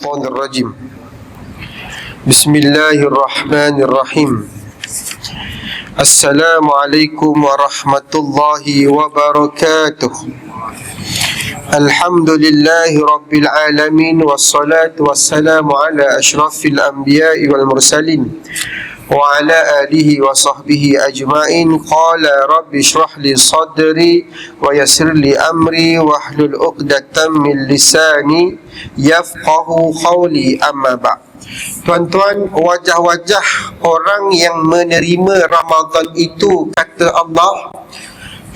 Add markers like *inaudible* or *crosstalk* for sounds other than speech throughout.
الشيطان الرجيم. بسم الله الرحمن الرحيم. السلام عليكم ورحمة الله وبركاته. الحمد لله رب العالمين والصلاة والسلام على أشرف الأنبياء والمرسلين وعلى آله وصحبه أجمعين قال رب اشرح لي صدري ويسر لي أمري واحلل عقدة من لساني يفقه قولي أما بعد Tuan-tuan, wajah-wajah orang yang menerima Ramadan itu kata Allah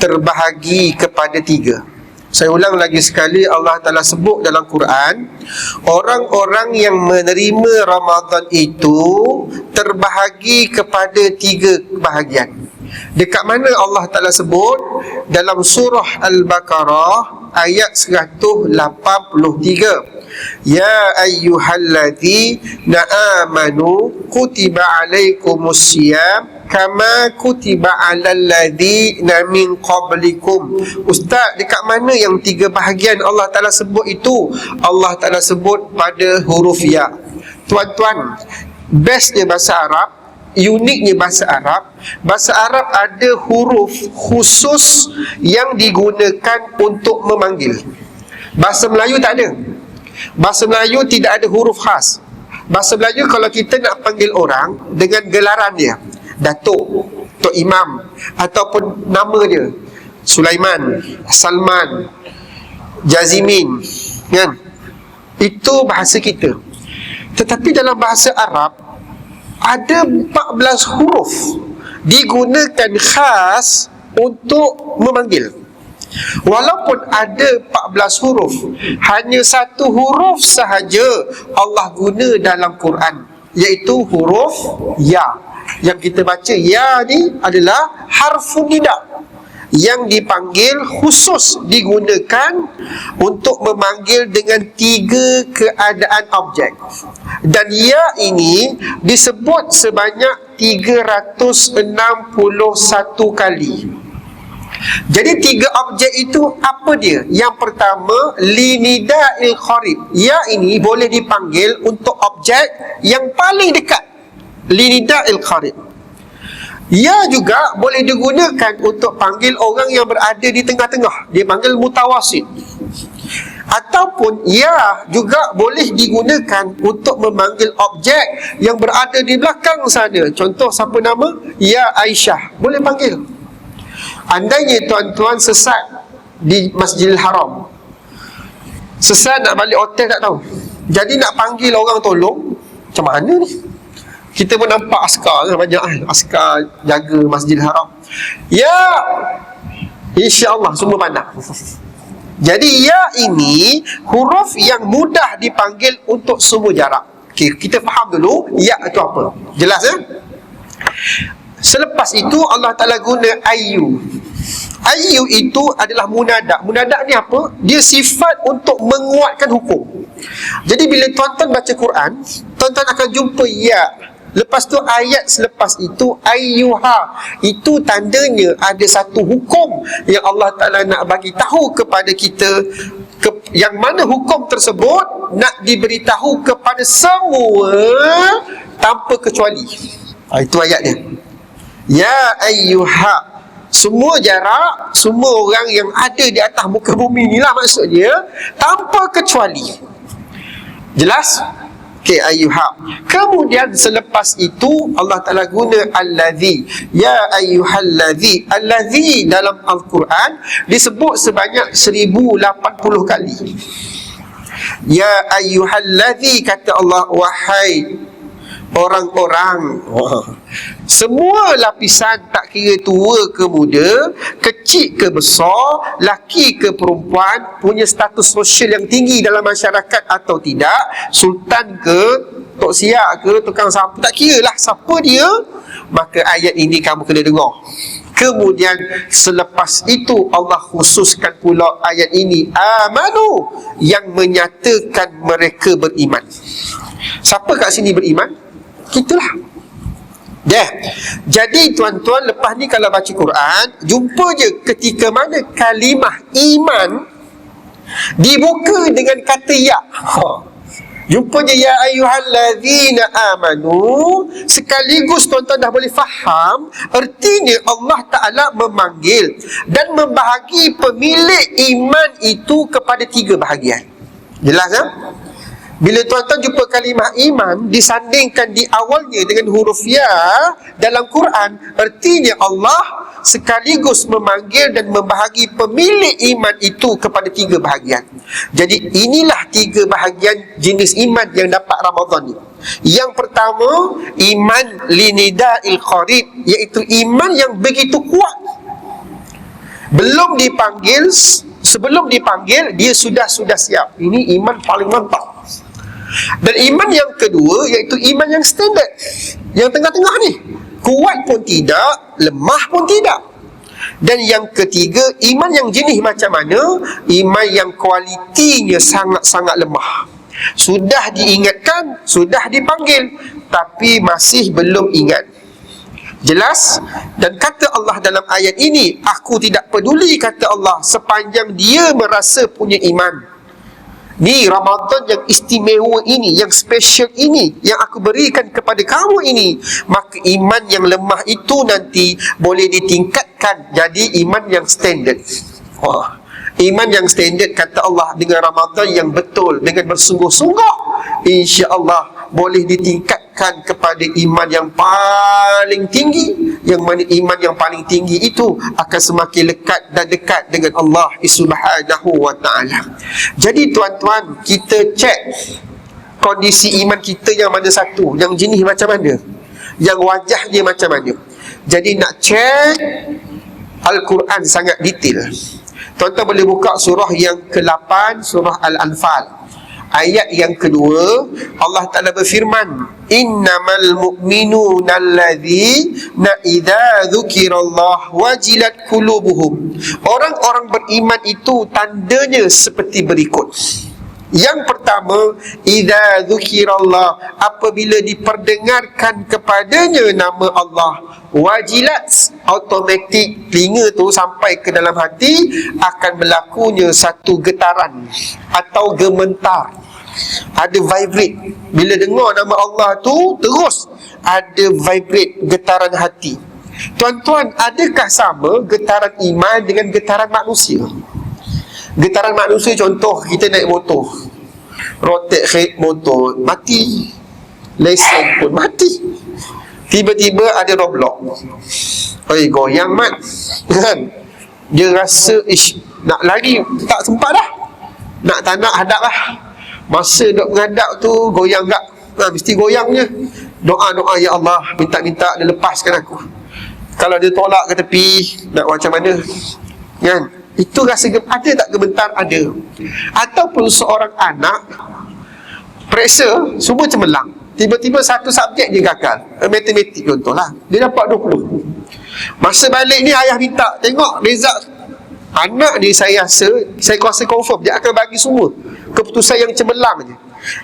terbahagi kepada tiga. Saya ulang lagi sekali Allah Ta'ala sebut dalam Quran Orang-orang yang menerima Ramadan itu Terbahagi kepada tiga bahagian Dekat mana Allah Ta'ala sebut? Dalam surah Al-Baqarah Ayat 183 Ya ayyuhalladhi na'amanu Kutiba alaikumusiyam kama kutiba alal ladina min qablikum. Ustaz dekat mana yang tiga bahagian Allah Taala sebut itu? Allah Taala sebut pada huruf ya. Tuan-tuan bestnya bahasa Arab uniknya bahasa Arab bahasa Arab ada huruf khusus yang digunakan untuk memanggil. Bahasa Melayu tak ada. Bahasa Melayu tidak ada huruf khas. Bahasa Melayu kalau kita nak panggil orang dengan gelaran dia Datuk, Tok Imam ataupun nama dia Sulaiman, Salman, Jazimin kan? Itu bahasa kita. Tetapi dalam bahasa Arab ada 14 huruf digunakan khas untuk memanggil. Walaupun ada 14 huruf, hanya satu huruf sahaja Allah guna dalam Quran, iaitu huruf ya yang kita baca ya ni adalah harfun nida yang dipanggil khusus digunakan untuk memanggil dengan tiga keadaan objek dan ya ini disebut sebanyak 361 kali jadi tiga objek itu apa dia? Yang pertama linida il kharib. Ya ini boleh dipanggil untuk objek yang paling dekat linida'il qarib ia juga boleh digunakan untuk panggil orang yang berada di tengah-tengah. Dia panggil mutawasid ataupun ia juga boleh digunakan untuk memanggil objek yang berada di belakang sana. Contoh siapa nama? Ya Aisyah. Boleh panggil. Andainya tuan-tuan sesat di Masjidil Haram. Sesat nak balik hotel tak tahu. Jadi nak panggil orang tolong macam mana ni kita pun nampak askar kan banyak kan. Askar jaga masjid haram. Ya! insyaAllah semua pandang. Jadi ya ini huruf yang mudah dipanggil untuk semua jarak okay, kita faham dulu ya itu apa. Jelas ya selepas itu Allah Ta'ala guna ayu. Ayu itu adalah munadak. Munadak ni apa? Dia sifat untuk menguatkan hukum. Jadi bila tuan-tuan baca Quran tuan-tuan akan jumpa ya Lepas tu ayat selepas itu ayyuha itu tandanya ada satu hukum yang Allah Taala nak bagi tahu kepada kita ke, yang mana hukum tersebut nak diberitahu kepada semua tanpa kecuali. Ha, itu ayatnya. Ya ayyuha semua jarak, semua orang yang ada di atas muka bumi inilah maksudnya tanpa kecuali. Jelas? Ayyuha. Kemudian selepas itu Allah Taala guna allazi. Ya ayyuhallazi. Allazi dalam Al-Quran disebut sebanyak 1080 kali. Ya ayyuhallazi kata Allah wahai orang-orang semua lapisan tak kira tua ke muda kecil ke besar laki ke perempuan punya status sosial yang tinggi dalam masyarakat atau tidak sultan ke tok siak ke tukang sapu tak kira lah siapa dia maka ayat ini kamu kena dengar Kemudian selepas itu Allah khususkan pula ayat ini amanu yang menyatakan mereka beriman. Siapa kat sini beriman? Kitalah. Ya. Yeah. Jadi tuan-tuan lepas ni kalau baca Quran, jumpa je ketika mana kalimah iman dibuka dengan kata ya. Ha. Jumpanya ya ayyuhallazina amanu sekaligus tuan-tuan dah boleh faham artinya Allah Taala memanggil dan membahagi pemilik iman itu kepada tiga bahagian. Jelas tak? Bila tuan-tuan jumpa kalimah iman disandingkan di awalnya dengan huruf ya dalam Quran, artinya Allah sekaligus memanggil dan membahagi pemilik iman itu kepada tiga bahagian. Jadi inilah tiga bahagian jenis iman yang dapat Ramadan ini. Yang pertama, iman linida'il qarib, iaitu iman yang begitu kuat. Belum dipanggil, sebelum dipanggil dia sudah sudah siap. Ini iman paling mantap. Dan iman yang kedua iaitu iman yang standard. Yang tengah-tengah ni. Kuat pun tidak, lemah pun tidak. Dan yang ketiga, iman yang jenis macam mana? Iman yang kualitinya sangat-sangat lemah. Sudah diingatkan, sudah dipanggil, tapi masih belum ingat. Jelas? Dan kata Allah dalam ayat ini, aku tidak peduli kata Allah sepanjang dia merasa punya iman. Ni Ramadan yang istimewa ini Yang special ini Yang aku berikan kepada kamu ini Maka iman yang lemah itu nanti Boleh ditingkatkan Jadi iman yang standard Wah. Iman yang standard kata Allah Dengan Ramadan yang betul Dengan bersungguh-sungguh Insya Allah Boleh ditingkatkan kepada iman yang paling tinggi. Yang mana iman yang paling tinggi itu Akan semakin lekat dan dekat dengan Allah Subhanahu wa ta'ala. Jadi tuan-tuan Kita cek Kondisi iman kita yang mana satu? Yang jenis macam mana? Yang wajahnya macam mana? Jadi nak cek Al-Quran sangat detail. Tuan-tuan boleh buka surah yang ke-8 Surah Al-Anfal Ayat yang kedua Allah Ta'ala berfirman Innamal mu'minuna alladhi Na idha dhukirallah wajilat kulubuhum Orang-orang beriman itu tandanya seperti berikut yang pertama, idza dzukirallah apabila diperdengarkan kepadanya nama Allah, wajilat automatik telinga tu sampai ke dalam hati akan berlakunya satu getaran atau gementar. Ada vibrate. Bila dengar nama Allah tu terus ada vibrate getaran hati. Tuan-tuan, adakah sama getaran iman dengan getaran manusia? Getaran manusia contoh kita naik motor. Rotek khid motor Mati. Lesen pun mati. Tiba-tiba ada roadblock. Oi goyang mat. Kan? Dia rasa ish Nak lari Tak sempat dah. Nak tak nak hadap lah Masa dok menghadap tu Goyang tak ha, Mesti goyang je Doa-doa Ya Allah Minta-minta dia lepaskan aku Kalau dia tolak ke tepi Nak macam mana Kan itu rasa ada tak gemetar? Ada. Ataupun seorang anak periksa semua cemerlang. Tiba-tiba satu subjek dia gagal. Eh, matematik contohlah. Dia dapat 20. Masa balik ni ayah minta tengok result anak ni saya rasa saya kuasa confirm dia akan bagi semua keputusan yang cemerlang je.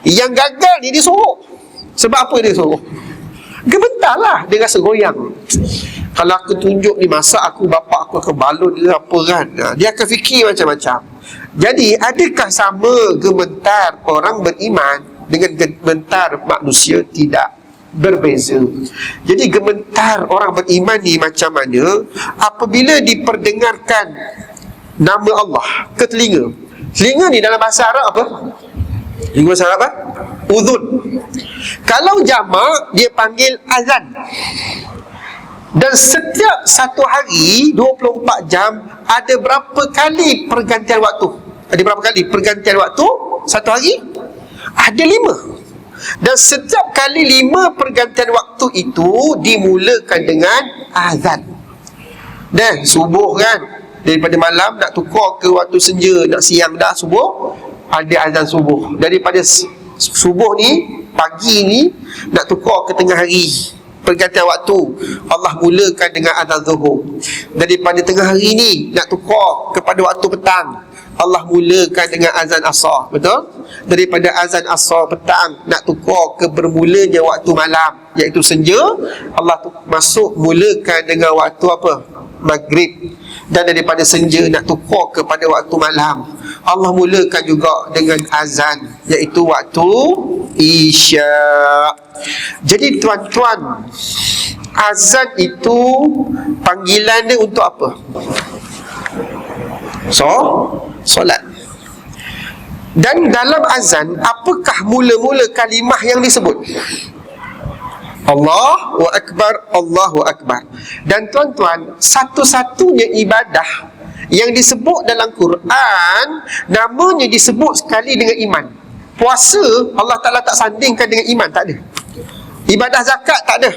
Yang gagal ni dia suruh. Sebab apa dia suruh? Gemetar lah Dia rasa goyang Kalau aku tunjuk ni Masa aku Bapak aku akan balut dia apa kan ha, Dia akan fikir macam-macam Jadi adakah sama Gementar orang beriman Dengan gementar manusia Tidak Berbeza Jadi gementar orang beriman ni Macam mana Apabila diperdengarkan Nama Allah Ke telinga? Telinga ni dalam bahasa Arab apa? Telinga bahasa Arab apa? Udhun Kalau jama' dia panggil azan. Dan setiap satu hari 24 jam Ada berapa kali pergantian waktu? Ada berapa kali pergantian waktu? Satu hari? Ada lima. Dan setiap kali lima pergantian waktu itu Dimulakan dengan azan. Dan subuh kan Daripada malam nak tukar ke waktu senja Nak siang dah subuh Ada azan subuh. Daripada subuh ni pagi ni nak tukar ke tengah hari. Pergantian waktu Allah mulakan dengan azan zuhur. Daripada tengah hari ni nak tukar kepada waktu petang Allah mulakan dengan azan asar. Betul? Daripada azan asar petang nak tukar ke bermulanya waktu malam iaitu senja Allah masuk mulakan dengan waktu apa? Maghrib dan daripada senja nak tukar kepada waktu malam. Allah mulakan juga dengan azan iaitu waktu isya. Jadi tuan-tuan azan itu panggilan dia untuk apa? So solat. Dan dalam azan apakah mula-mula kalimah yang disebut Allahu Akbar, Allahu Akbar. Dan tuan-tuan, satu-satunya ibadah yang disebut dalam Quran, namanya disebut sekali dengan iman. Puasa, Allah Ta'ala tak sandingkan dengan iman, tak ada. Ibadah zakat, tak ada.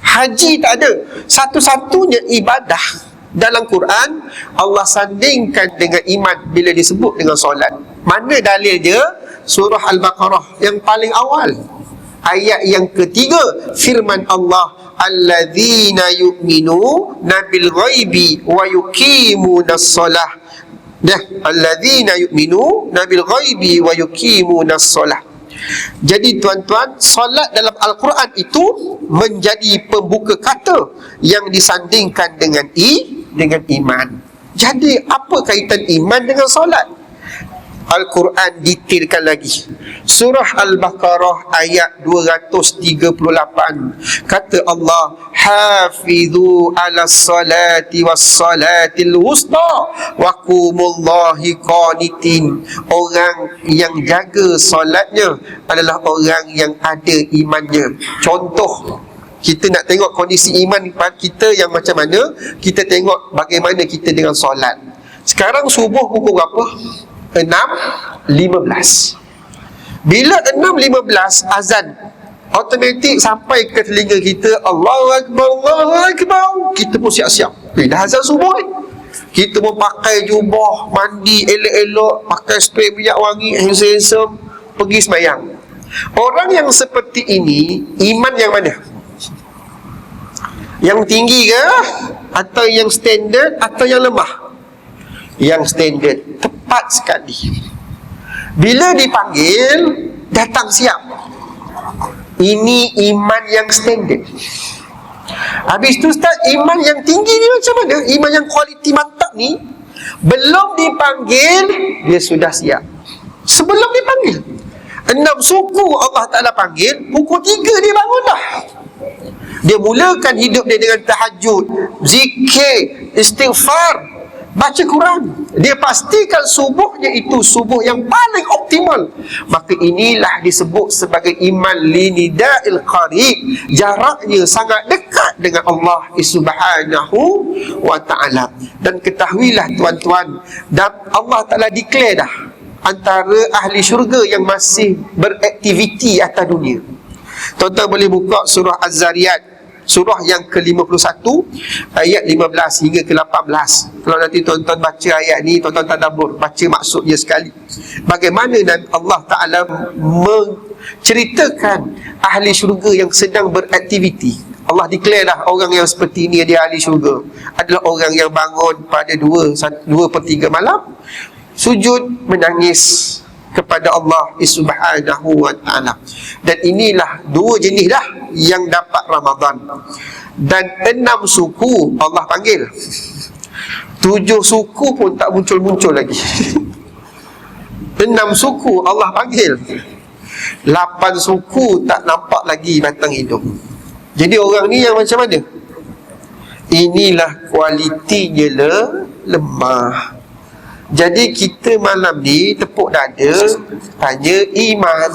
Haji, tak ada. Satu-satunya ibadah dalam Quran, Allah sandingkan dengan iman bila disebut dengan solat. Mana dalil dia? Surah Al-Baqarah yang paling awal ayat yang ketiga firman Allah alladzina yu'minu nabil ghaibi wa yuqimunas salah dah alladzina yu'minu nabil ghaibi wa yuqimunas salah jadi tuan-tuan solat dalam al-Quran itu menjadi pembuka kata yang disandingkan dengan i dengan iman. Jadi apa kaitan iman dengan solat Al-Quran detailkan lagi. Surah Al-Baqarah ayat 238 Kata Allah Hafidhu ala salati was salatil wusta Wa kumullahi qanitin. Orang yang jaga solatnya Adalah orang yang ada imannya. Contoh kita nak tengok kondisi iman kita yang macam mana Kita tengok bagaimana kita dengan solat. Sekarang subuh pukul berapa? 6.15 Bila 6.15 azan Automatik sampai ke telinga kita Allah Akbar, Allah Akbar Kita pun siap-siap Eh dah azan subuh ni Kita pun pakai jubah Mandi elok-elok Pakai spray minyak wangi Handsome Pergi semayang Orang yang seperti ini Iman yang mana? Yang tinggi ke? Atau yang standard Atau yang lemah? Yang standard cepat sekali. Bila dipanggil Datang siap Ini iman yang standard. Habis tu Ustaz Iman yang tinggi ni macam mana? Iman yang kualiti mantap ni Belum dipanggil Dia sudah siap. Sebelum dipanggil. Enam suku Allah Ta'ala panggil Pukul tiga dia bangun dah Dia mulakan hidup dia dengan tahajud Zikir Istighfar baca Quran. Dia pastikan subuhnya itu subuh yang paling optimal. Maka inilah disebut sebagai iman linida'il qarib. Jaraknya sangat dekat dengan Allah subhanahu wa ta'ala. Dan ketahuilah tuan-tuan dan Allah Ta'ala declare dah antara ahli syurga yang masih beraktiviti atas dunia. Tuan-tuan boleh buka surah Az-Zariyat surah yang ke-51 ayat 15 hingga ke-18 kalau nanti tuan-tuan baca ayat ni tuan-tuan tadabbur baca maksudnya sekali. Bagaimana Allah Taala menceritakan ahli syurga yang sedang beraktiviti? Allah declare dah orang yang seperti ini dia ahli syurga. Adalah orang yang bangun pada 2 2 per 3 malam sujud menangis kepada Allah Subhanahu wa taala. Dan inilah dua jenis dah yang dapat Ramadan. Dan enam suku Allah panggil. Tujuh suku pun tak muncul-muncul lagi. *laughs* enam suku Allah panggil. Lapan suku tak nampak lagi batang hidung. Jadi orang ni yang macam mana? Inilah kualitinya le, lemah. Jadi kita malam ni tepuk dada tanya iman.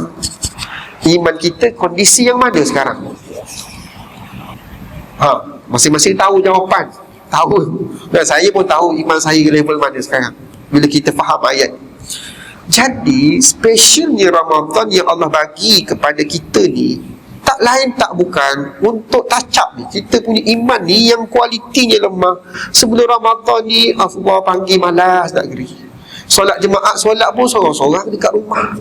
Iman kita kondisi yang mana sekarang? Ha, masing-masing tahu jawapan. Tahu. Dan saya pun tahu iman saya level mana sekarang. Bila kita faham ayat. Jadi, specialnya Ramadan yang Allah bagi kepada kita ni lain tak bukan untuk tacap ni. Kita punya iman ni yang kualitinya lemah. Sebelum Ramadan ni Allah panggil malas nak geri solat jemaah solat pun seorang-seorang dekat rumah.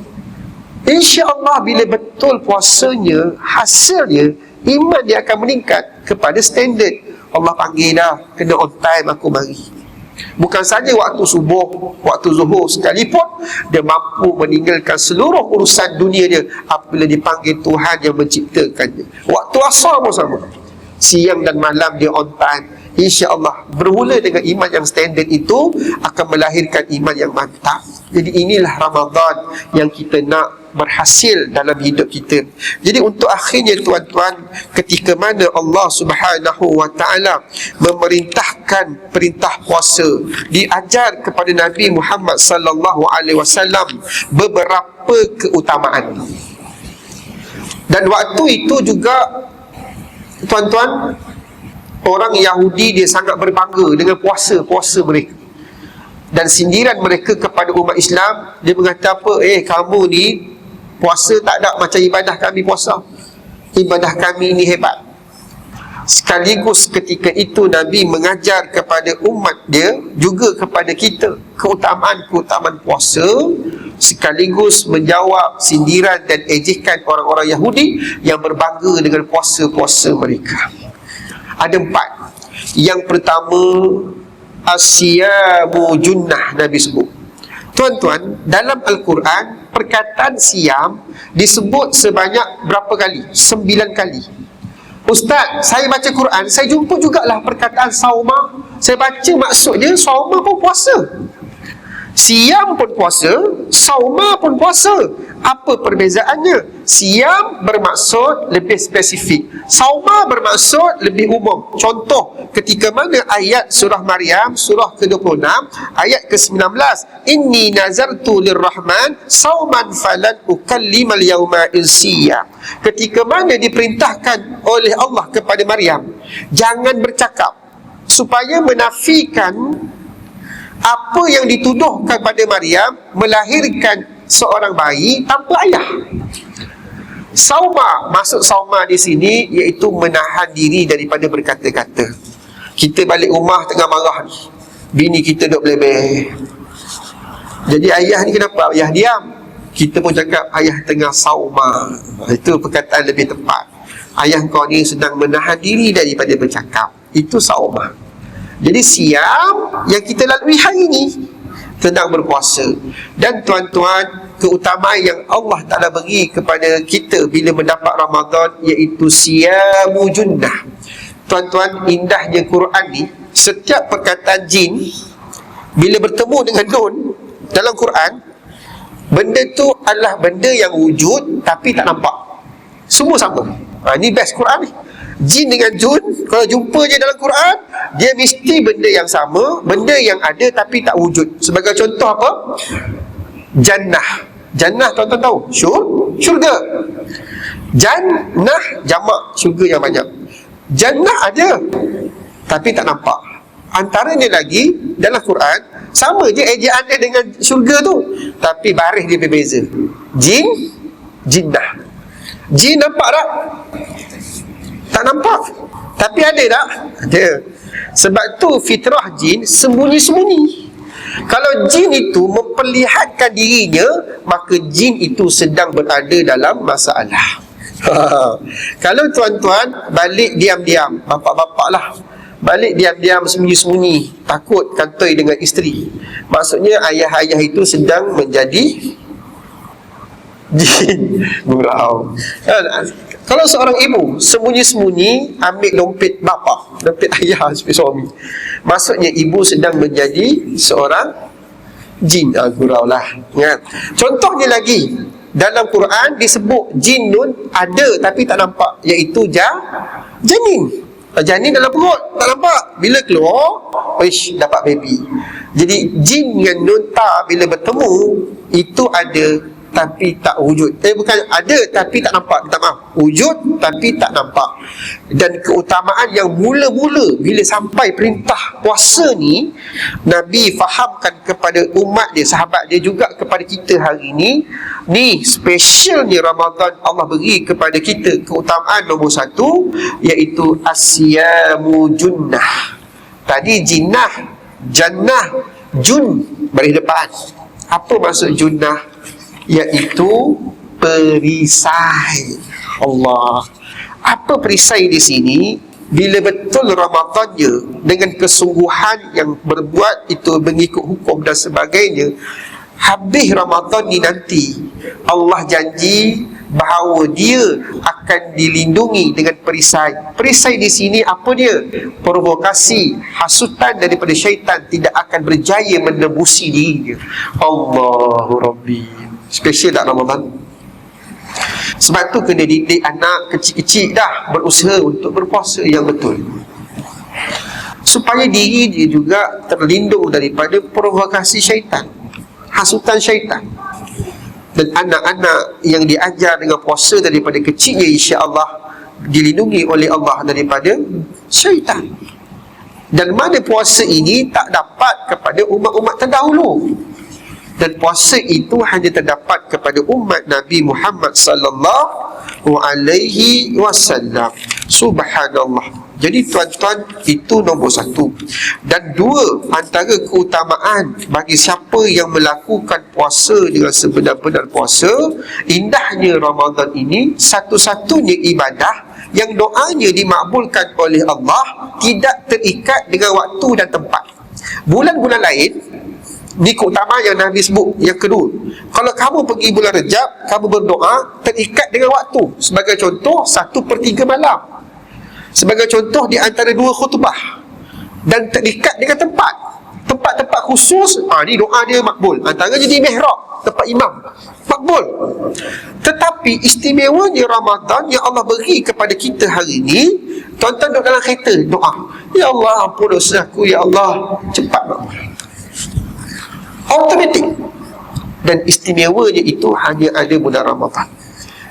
insyaAllah bila betul puasanya hasilnya iman dia akan meningkat kepada standard. Allah panggil dah kena on time aku mari Bukan saja waktu subuh, waktu zuhur sekalipun dia mampu meninggalkan seluruh urusan dunia dia apabila dipanggil Tuhan yang menciptakannya. Waktu asar pun sama. Siang dan malam dia on time. InsyaAllah Bermula dengan iman yang standard itu Akan melahirkan iman yang mantap Jadi inilah Ramadan Yang kita nak berhasil dalam hidup kita. Jadi untuk akhirnya tuan-tuan Ketika mana Allah subhanahu wa ta'ala Memerintahkan perintah puasa Diajar kepada Nabi Muhammad sallallahu alaihi wasallam Beberapa keutamaan. Dan waktu itu juga Tuan-tuan orang Yahudi dia sangat berbangga dengan puasa-puasa mereka. Dan sindiran mereka kepada umat Islam dia mengata apa eh kamu ni puasa tak ada macam ibadah kami puasa. Ibadah kami ni hebat. Sekaligus ketika itu Nabi mengajar kepada umat dia juga kepada kita keutamaan-keutamaan puasa sekaligus menjawab sindiran dan ejekan orang-orang Yahudi yang berbangga dengan puasa-puasa mereka. Ada empat. Yang pertama asyamu junnah Nabi sebut. Tuan-tuan dalam Al-Quran perkataan siam disebut sebanyak berapa kali? sembilan kali Ustaz, saya baca Quran, saya jumpa jugalah perkataan sauma. Saya baca maksudnya sauma pun puasa. Siam pun puasa, sauma pun puasa. Apa perbezaannya? Siam bermaksud lebih spesifik. Sauma bermaksud lebih umum. Contoh, ketika mana ayat surah Maryam, surah ke-26, ayat ke-19, Inni nazartu lirrahman sauman falan ukallimal yawma insiya. Ketika mana diperintahkan oleh Allah kepada Maryam, jangan bercakap supaya menafikan apa yang dituduhkan pada Maryam melahirkan seorang bayi tanpa ayah. Sauma masuk sauma di sini iaitu menahan diri daripada berkata-kata. Kita balik rumah tengah marah ni. Bini kita duk belebeh. Jadi ayah ni kenapa? Ayah diam. Kita pun cakap ayah tengah sauma. Itu perkataan lebih tepat. Ayah kau ni sedang menahan diri daripada bercakap. Itu sauma. Jadi siam yang kita lalui hari ini Tentang berpuasa. Dan tuan-tuan Keutamaan yang Allah Ta'ala beri kepada kita Bila mendapat Ramadan Iaitu siamu junnah. Tuan-tuan indahnya Quran ni Setiap perkataan jin Bila bertemu dengan nun Dalam Quran Benda tu adalah benda yang wujud Tapi tak nampak. Semua sama. Ha, Ini best Quran ni Jin dengan jun Kalau jumpa je dalam Quran Dia mesti benda yang sama Benda yang ada tapi tak wujud. Sebagai contoh apa? Jannah. Jannah tuan-tuan tahu? Syur, syurga. Jannah jamak syurga yang banyak. Jannah ada Tapi tak nampak. Antaranya lagi Dalam Quran Sama je ejaan dia dengan syurga tu. Tapi baris dia berbeza. Jin Jinnah. Jin nampak tak? Tak nampak. Tapi ada tak? Ada. Sebab tu fitrah jin sembunyi-sembunyi. Kalau jin itu memperlihatkan dirinya Maka jin itu sedang berada dalam masalah. Kalau tuan-tuan balik diam-diam. Bapak-bapak lah. Balik diam-diam sembunyi-sembunyi. Takut kantoi dengan isteri. Maksudnya ayah-ayah itu sedang menjadi Jin *laughs* Gurau kalau seorang ibu sembunyi-sembunyi ambil dompet bapa, dompet ayah sebagai suami. Maksudnya ibu sedang menjadi seorang jin ah, gurau lah. Ya. Contohnya lagi dalam Quran disebut jin nun ada tapi tak nampak iaitu ja janin. Ah, janin dalam perut tak nampak. Bila keluar, wish dapat baby. Jadi jin dengan nun ta bila bertemu itu ada tapi tak wujud. Eh bukan ada tapi tak nampak. Minta maaf. Wujud tapi tak nampak. Dan keutamaan yang mula-mula bila sampai perintah puasa ni Nabi fahamkan kepada umat dia sahabat dia juga kepada kita hari ni ni specialnya Ramadan Allah beri kepada kita keutamaan nombor satu iaitu asyamu junnah. Tadi jinnah jannah jun baris depan. Apa maksud junnah iaitu perisai Allah apa perisai di sini bila betul Ramadannya dengan kesungguhan yang berbuat itu mengikut hukum dan sebagainya habis Ramadan ni nanti Allah janji bahawa dia akan dilindungi dengan perisai. Perisai di sini apa dia? Provokasi, hasutan daripada syaitan tidak akan berjaya menembusi diri dia. Allahu Rabbi. Special tak Ramadan? Sebab tu kena didik anak kecil-kecil dah berusaha untuk berpuasa yang betul. Supaya diri dia juga terlindung daripada provokasi syaitan. Hasutan syaitan dan anak-anak yang diajar dengan puasa daripada kecilnya insya-Allah dilindungi oleh Allah daripada syaitan. Dan mana puasa ini tak dapat kepada umat-umat terdahulu. Dan puasa itu hanya terdapat kepada umat Nabi Muhammad sallallahu alaihi wasallam. Subhanallah. Jadi tuan-tuan itu nombor satu Dan dua Antara keutamaan Bagi siapa yang melakukan puasa Dengan sebenar-benar puasa Indahnya Ramadan ini Satu-satunya ibadah Yang doanya dimakbulkan oleh Allah Tidak terikat dengan waktu dan tempat Bulan-bulan lain Ini keutamaan yang Nabi sebut Yang kedua Kalau kamu pergi bulan rejab Kamu berdoa Terikat dengan waktu Sebagai contoh Satu per tiga malam Sebagai contoh di antara dua khutbah dan terikat dengan tempat. Tempat-tempat khusus, ah ni doa dia makbul. Antaranya di mihrab, tempat imam. Makbul. Tetapi istimewanya Ramadan yang Allah beri kepada kita hari ini, tuan-tuan duduk dalam kereta doa. Ya Allah, ampun dosa aku, ya Allah, cepat makbul. Automatik. Dan istimewanya itu hanya ada bulan Ramadan.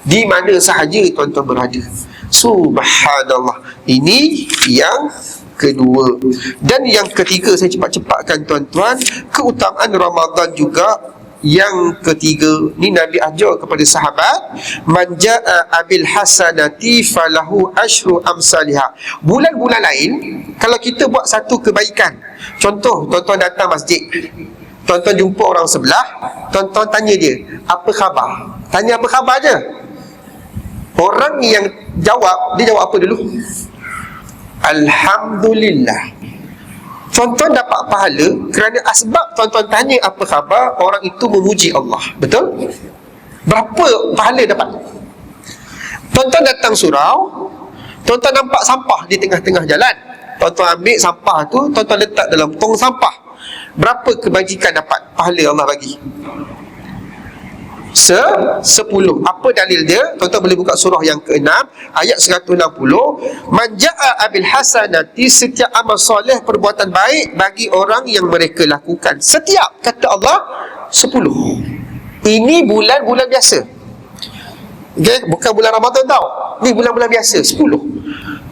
Di mana sahaja tuan-tuan berada. Subhanallah. Ini yang kedua. Dan yang ketiga saya cepat-cepatkan tuan-tuan, keutamaan Ramadan juga yang ketiga ni Nabi ajar kepada sahabat manjaa abil hasanati falahu ashru amsalha bulan-bulan lain kalau kita buat satu kebaikan contoh tuan-tuan datang masjid tuan-tuan jumpa orang sebelah tuan-tuan tanya dia apa khabar tanya apa khabar je orang yang jawab dia jawab apa dulu Alhamdulillah Tuan-tuan dapat pahala kerana asbab tuan-tuan tanya apa khabar orang itu memuji Allah. Betul? Berapa pahala dapat? Tuan-tuan datang surau, tuan-tuan nampak sampah di tengah-tengah jalan. Tuan-tuan ambil sampah tu, tuan-tuan letak dalam tong sampah. Berapa kebajikan dapat pahala Allah bagi? se sepuluh. Apa dalil dia? Tuan-tuan boleh buka surah yang ke-6 ayat 160. Manja'a abil hasanati setiap amal soleh perbuatan baik bagi orang yang mereka lakukan. Setiap kata Allah sepuluh. Ini bulan-bulan biasa. Okay? Bukan bulan Ramadan tau. Ini bulan-bulan biasa, sepuluh.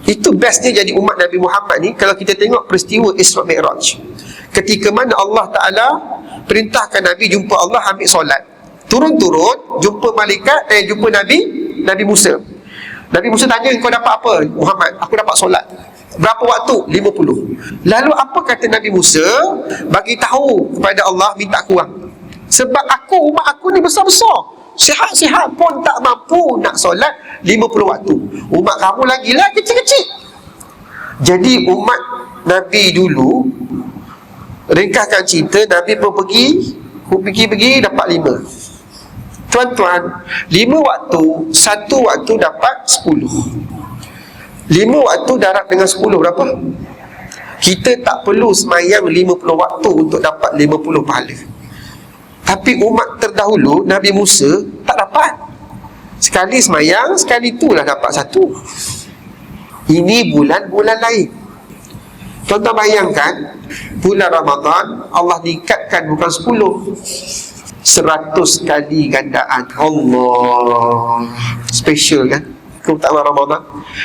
Itu bestnya jadi umat Nabi Muhammad ni kalau kita tengok peristiwa Isra Mi'raj. Ketika mana Allah Taala perintahkan Nabi jumpa Allah ambil solat. Turun-turun jumpa malaikat eh jumpa nabi nabi Musa. Nabi Musa tanya kau dapat apa Muhammad? Aku dapat solat. Berapa waktu? 50 lalu apa kata nabi Musa? Bagi tahu kepada Allah minta kurang. Sebab aku umat aku ni besar-besar. Sihat-sihat pun tak mampu nak solat 50 waktu. Umat kamu lagi lah kecil-kecil. Jadi umat nabi dulu ringkaskan cerita nabi pun pergi pergi-pergi dapat lima Tuan-tuan, lima waktu, satu waktu dapat sepuluh. Lima waktu darab dengan sepuluh berapa? Kita tak perlu semayang lima puluh waktu untuk dapat lima puluh pahala. Tapi umat terdahulu, Nabi Musa, tak dapat. Sekali semayang, sekali itulah dapat satu. Ini bulan-bulan lain. Tuan-tuan bayangkan, bulan Ramadan, Allah diikatkan bukan sepuluh seratus kali gandaan. Allah. Special kan? Keutamaan Ramadan.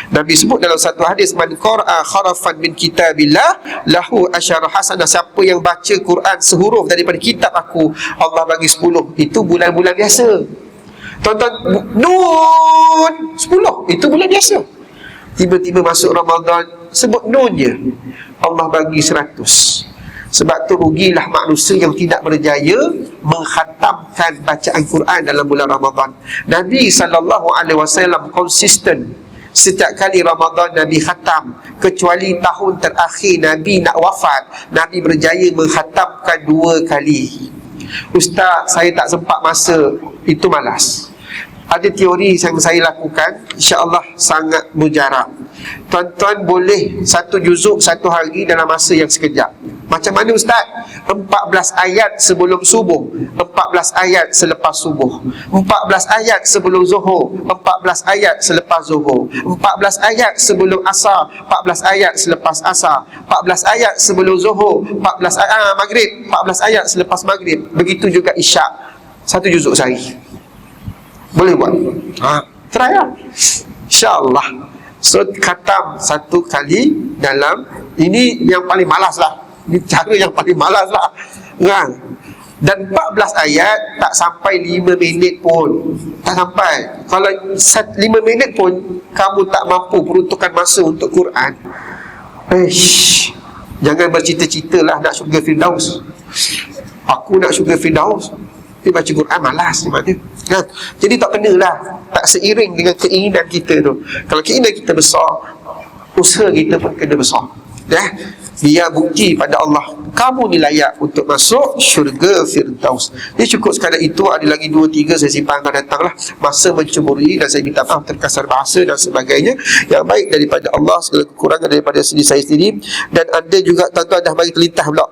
Nabi sebut dalam satu hadis man qara'a kharafan min kitabillah lahu asyara hasanah siapa yang baca Quran sehuruf daripada kitab aku Allah bagi sepuluh. Itu bulan-bulan biasa. Tuan-tuan nun sepuluh. Itu bulan biasa. Tiba-tiba masuk Ramadan sebut nun je Allah bagi seratus sebab tu rugilah manusia yang tidak berjaya menghatamkan bacaan Quran dalam bulan Ramadan. Nabi sallallahu alaihi wasallam konsisten setiap kali Ramadan Nabi khatam kecuali tahun terakhir Nabi nak wafat Nabi berjaya menghatamkan dua kali. Ustaz, saya tak sempat masa itu malas. Ada teori yang saya lakukan insya-Allah sangat mujarab. Tuan-tuan boleh satu juzuk satu hari dalam masa yang sekejap. Macam mana ustaz? 14 ayat sebelum subuh 14 ayat selepas subuh 14 ayat sebelum zuhur 14 ayat selepas zuhur 14 ayat sebelum asar 14 ayat selepas asar 14 ayat sebelum zuhur 14 ayat ah, maghrib 14 ayat selepas maghrib. Begitu juga isyak. Satu juzuk sehari boleh buat? Ha. Try lah. InsyaAllah. So khatam satu kali dalam Ini yang paling malas lah. Ini cara yang paling malas lah. Kan? Dan 14 ayat tak sampai 5 minit pun. Tak sampai. Kalau 5 minit pun Kamu tak mampu peruntukan masa untuk Quran. Eish. Jangan bercita-cita lah nak syurga Firdaus Aku nak syurga Firdaus Tapi baca Quran malas ni maknanya Kan? Jadi tak kenalah Tak seiring dengan keinginan kita tu. Kalau keinginan kita besar Usaha kita pun kena besar. Ya dia bukti pada Allah. Kamu ni layak untuk masuk syurga Firdaus. Dia cukup sekadar itu. Ada lagi dua tiga saya simpan akan datang lah. Masa mencemburi dan saya minta maaf Terkasar bahasa dan sebagainya. Yang baik daripada Allah Segala kekurangan daripada sendiri saya sendiri. Dan anda juga tuan-tuan dah bagi terlintah pula.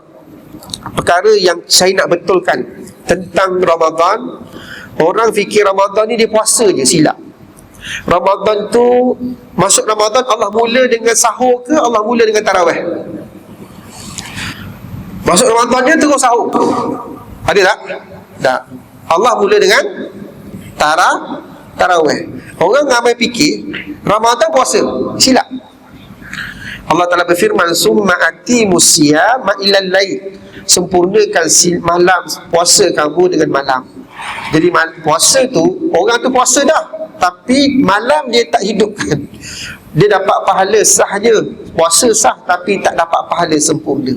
Perkara yang saya nak betulkan Tentang Ramadan Orang fikir Ramadan ni dia puasa je silap. Ramadan tu Masuk Ramadan Allah mula dengan sahur ke Allah mula dengan tarawih? Masuk Ramadan dia terus sahur. Ada tak? Tak. Allah mula dengan Tara Tarawih. Orang ramai fikir Ramadan puasa Silap. Allah Ta'ala berfirman Summa ati musya ma'ilal lain Sempurnakan malam puasa kamu dengan malam. Jadi puasa tu Orang tu puasa dah. Tapi malam dia tak hidupkan. Dia dapat pahala sahnya. Puasa sah tapi tak dapat pahala sempurna.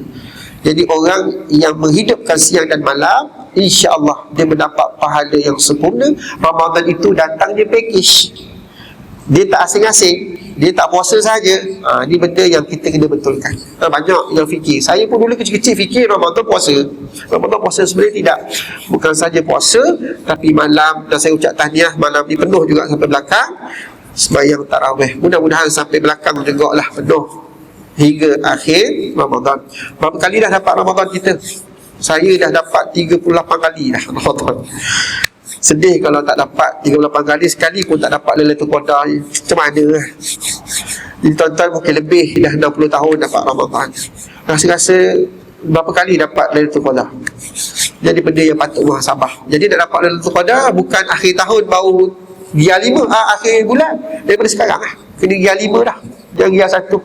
Jadi orang yang menghidupkan siang dan malam InsyaAllah dia mendapat pahala yang sempurna. Ramadan itu datang dia package Dia tak asing-asing dia tak puasa saja. Ha, ini benda yang kita kena betulkan. Ha, banyak yang fikir. Saya pun dulu kecil-kecil fikir Ramadan puasa. Ramadan puasa sebenarnya tidak. Bukan saja puasa, tapi malam dan saya ucap tahniah malam ni penuh juga sampai belakang. Sembayang tarawih. Mudah-mudahan sampai belakang juga lah penuh hingga akhir Ramadan. Berapa kali dah dapat Ramadan kita? Saya dah dapat 38 kali dah Ramadan. Sedih kalau tak dapat 38 kali sekali pun tak dapat Lailatul Qadar ni. Macam mana? Jadi tuan-tuan mungkin lebih dah 60 tahun dapat Ramadan. Rasa-rasa berapa kali dapat Lailatul Qadar? Jadi benda yang patut muhasabah. Jadi nak dapat Lailatul Qadar bukan akhir tahun baru dia lima ah, akhir bulan daripada sekarang ah. Kena dia lima dah. Jangan dia satu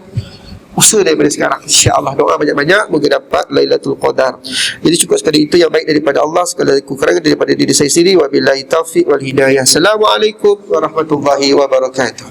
usaha daripada sekarang insya-Allah doa banyak-banyak moga dapat Lailatul Qadar. Jadi cukup sekali itu yang baik daripada Allah segala kekurangan daripada diri saya sendiri wabillahi taufik wal hidayah. Assalamualaikum warahmatullahi wabarakatuh.